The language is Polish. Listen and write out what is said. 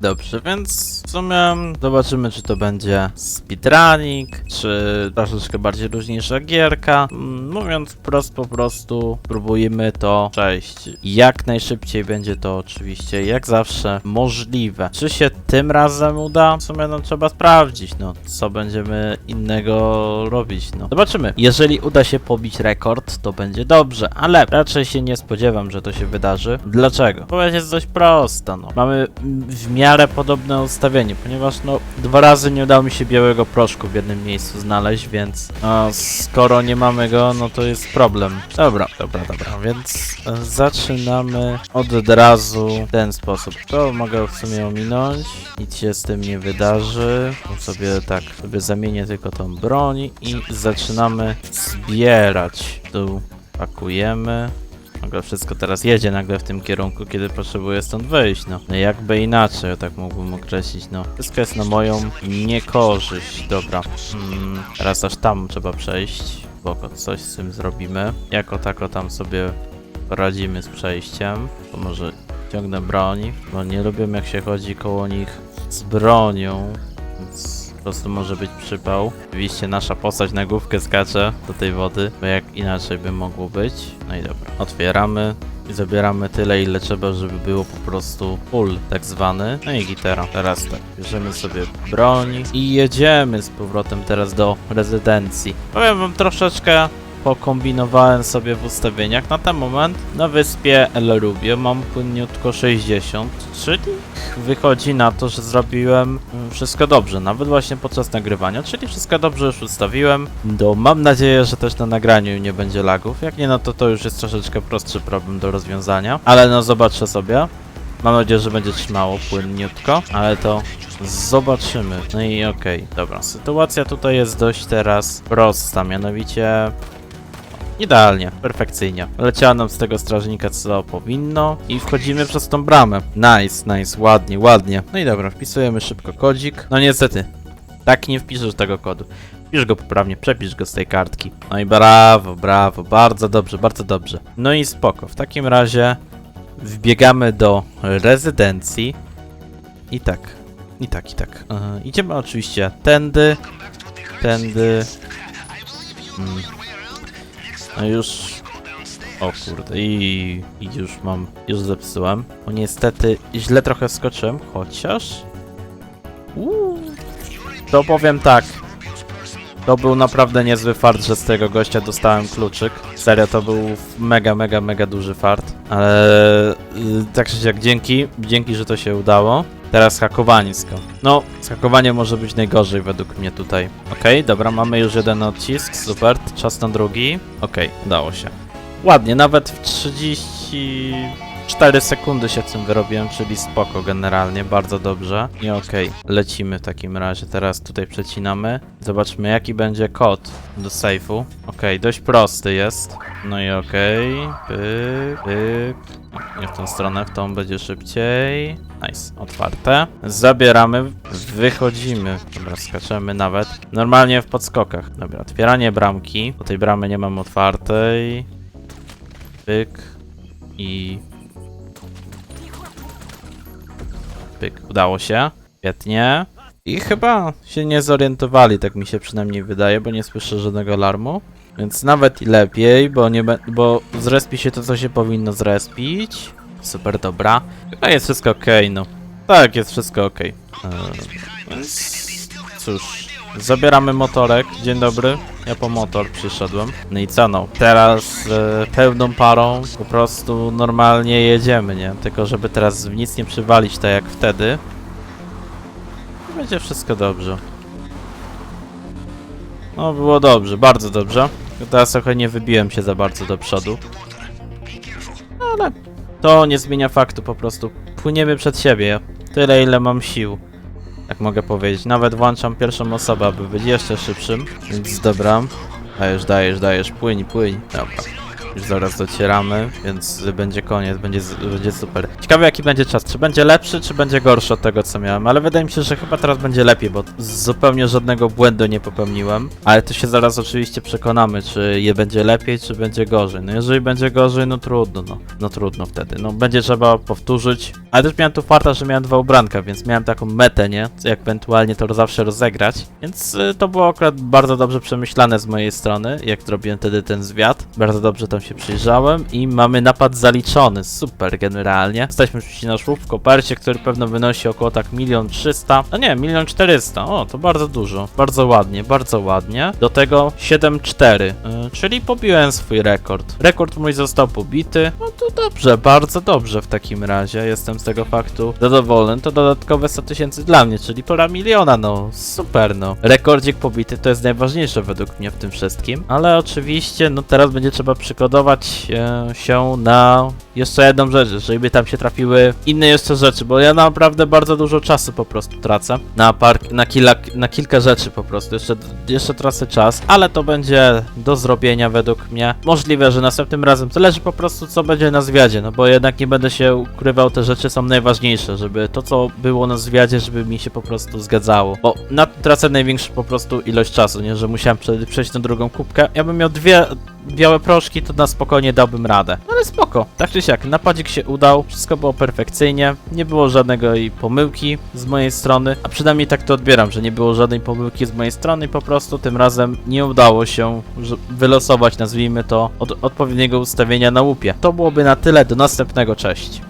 Dobrze, więc w sumie zobaczymy, czy to będzie speedrunning, czy troszeczkę bardziej luźniejsza gierka. Mm, Mówiąc wprost, po prostu próbujemy to przejść. Jak najszybciej będzie to oczywiście, jak zawsze, możliwe. Czy się tym razem uda? W sumie no trzeba sprawdzić, no co będziemy innego robić, no. Zobaczymy. Jeżeli uda się pobić rekord, to będzie dobrze, ale raczej się nie spodziewam, że to się wydarzy. Dlaczego? Odpowiedź jest dość prosta, no. Mamy w miarę podobne ustawienie, ponieważ no dwa razy nie udało mi się białego proszku w jednym miejscu znaleźć, więc no, skoro nie mamy go, no to jest problem. Dobra, dobra, dobra, więc e, zaczynamy od razu w ten sposób. To mogę w sumie ominąć, nic się z tym nie wydarzy. Sobie tak, sobie zamienię tylko tą broń i zaczynamy zbierać. Tu pakujemy. Nagle wszystko teraz jedzie nagle w tym kierunku, kiedy potrzebuję stąd wyjść, no. no jakby inaczej, tak mógłbym określić, no. Wszystko jest na moją niekorzyść, dobra. Mm, teraz aż tam trzeba przejść, bo coś z tym zrobimy. Jako tako tam sobie poradzimy z przejściem, to może ciągnę broń, bo nie lubię jak się chodzi koło nich z bronią, więc prostu może być przypał. Oczywiście nasza postać na główkę skacze do tej wody, bo jak inaczej by mogło być. No i dobra, otwieramy i zabieramy tyle ile trzeba, żeby było po prostu full tak zwany. No i gitara. Teraz tak, bierzemy sobie broń i jedziemy z powrotem teraz do rezydencji. Powiem wam troszeczkę pokombinowałem sobie w ustawieniach. Na ten moment na wyspie El Rubio mam płynniutko 60, czyli wychodzi na to, że zrobiłem mm, wszystko dobrze, nawet właśnie podczas nagrywania, czyli wszystko dobrze już ustawiłem. Do, mam nadzieję, że też na nagraniu nie będzie lagów. Jak nie, no to to już jest troszeczkę prostszy problem do rozwiązania, ale no zobaczę sobie. Mam nadzieję, że będzie trzymało płynniutko, ale to zobaczymy. No i okej, dobra. Sytuacja tutaj jest dość teraz prosta, mianowicie Idealnie, perfekcyjnie. Leciała nam z tego strażnika co powinno i wchodzimy przez tą bramę. Nice, nice, ładnie, ładnie. No i dobra, wpisujemy szybko kodzik. No niestety, tak nie wpiszesz tego kodu. Wpisz go poprawnie, przepisz go z tej kartki. No i brawo, brawo, bardzo dobrze, bardzo dobrze. No i spoko, w takim razie wbiegamy do rezydencji. I tak, i tak, i tak. Yy, idziemy oczywiście tędy, tędy. Mm. No już... O kurde, i, już mam, już zepsułem. Bo niestety źle trochę skoczyłem, chociaż... Uuu. To powiem tak. To był naprawdę niezły fart, że z tego gościa dostałem kluczyk. Serio, to był mega, mega, mega duży fart. Ale y, tak czy siak, dzięki, dzięki, że to się udało. Teraz hakowańsko. No, z hakowaniem może być najgorzej według mnie tutaj. Okej, dobra, mamy już jeden odcisk, super, czas na drugi. Okej, udało się. Ładnie, nawet w 34 sekundy się tym wyrobiłem, czyli spoko generalnie, bardzo dobrze. I okej, lecimy w takim razie, teraz tutaj przecinamy. Zobaczmy jaki będzie kod do sejfu. Okej, dość prosty jest. No i okej, pyk, pyk. Nie w tą stronę, w tą będzie szybciej. Nice, otwarte. Zabieramy, wychodzimy. Dobra, skaczemy nawet. Normalnie w podskokach. Dobra, otwieranie bramki. Do tej bramy nie mam otwartej. Pyk. I... Pyk, udało się. Świetnie. I chyba się nie zorientowali, tak mi się przynajmniej wydaje, bo nie słyszę żadnego alarmu. Więc nawet i lepiej, bo nie bo zrespi się to, co się powinno zrespić. Super, dobra. Chyba jest wszystko ok, no. Tak, jest wszystko ok. Eee, cóż, zabieramy motorek. Dzień dobry, ja po motor przyszedłem. No i co no, teraz e, pełną parą po prostu normalnie jedziemy, nie? Tylko żeby teraz w nic nie przywalić tak jak wtedy. Będzie wszystko dobrze. No, było dobrze, bardzo dobrze. Teraz trochę nie wybiłem się za bardzo do przodu. No, ale to nie zmienia faktu, po prostu płyniemy przed siebie. Tyle, ile mam sił. Tak mogę powiedzieć. Nawet włączam pierwszą osobę, aby być jeszcze szybszym. Więc dobra. Dajesz, dajesz, dajesz. Płyń, płyń. Dobra. Już zaraz docieramy, więc będzie koniec, będzie, będzie super. Ciekawe jaki będzie czas, czy będzie lepszy, czy będzie gorszy od tego co miałem, ale wydaje mi się, że chyba teraz będzie lepiej, bo zupełnie żadnego błędu nie popełniłem. Ale to się zaraz oczywiście przekonamy, czy je będzie lepiej, czy będzie gorzej. No jeżeli będzie gorzej, no trudno, no. No trudno wtedy. No będzie trzeba powtórzyć. Ale też miałem tu farta, że miałem dwa ubranka, więc miałem taką metę, nie? Jak ewentualnie to zawsze rozegrać. Więc y, to było akurat bardzo dobrze przemyślane z mojej strony, jak zrobiłem wtedy ten zwiat. Bardzo dobrze tam się przyjrzałem i mamy napad zaliczony. Super generalnie. Jesteśmy oczywiście na szłów w kopercie, który pewno wynosi około tak milion trzysta. No nie, milion czterysta. O, to bardzo dużo. Bardzo ładnie, bardzo ładnie. Do tego 7-4, y, czyli pobiłem swój rekord. Rekord mój został pobity. No to dobrze, bardzo dobrze w takim razie. Jestem z tego faktu zadowolony. To dodatkowe 100 tysięcy dla mnie, czyli pora miliona, no super, no. Rekordzik pobity to jest najważniejsze według mnie w tym wszystkim. Ale oczywiście, no teraz będzie trzeba przygotować e, się na jeszcze jedną rzecz, żeby tam się trafiły inne jeszcze rzeczy, bo ja naprawdę bardzo dużo czasu po prostu tracę na park, na, kila, na kilka rzeczy po prostu. Jeszcze, jeszcze tracę czas, ale to będzie do zrobienia według mnie. Możliwe, że następnym razem zależy po prostu co będzie na zwiadzie, no bo jednak nie będę się ukrywał, te rzeczy są najważniejsze, żeby to co było na zwiadzie, żeby mi się po prostu zgadzało. Bo na tracę największą po prostu ilość czasu, nie, że musiałem prze- przejść na drugą kubkę. Ja bym miał dwie białe proszki, to na spokojnie dałbym radę. Ale spoko. Tak czy siak, napadzik się udał, wszystko było perfekcyjnie, nie było żadnego i pomyłki z mojej strony, a przynajmniej tak to odbieram, że nie było żadnej pomyłki z mojej strony, po prostu tym razem nie udało się wylosować, nazwijmy to, od odpowiedniego ustawienia na łupie. To byłoby na tyle, do następnego, cześć.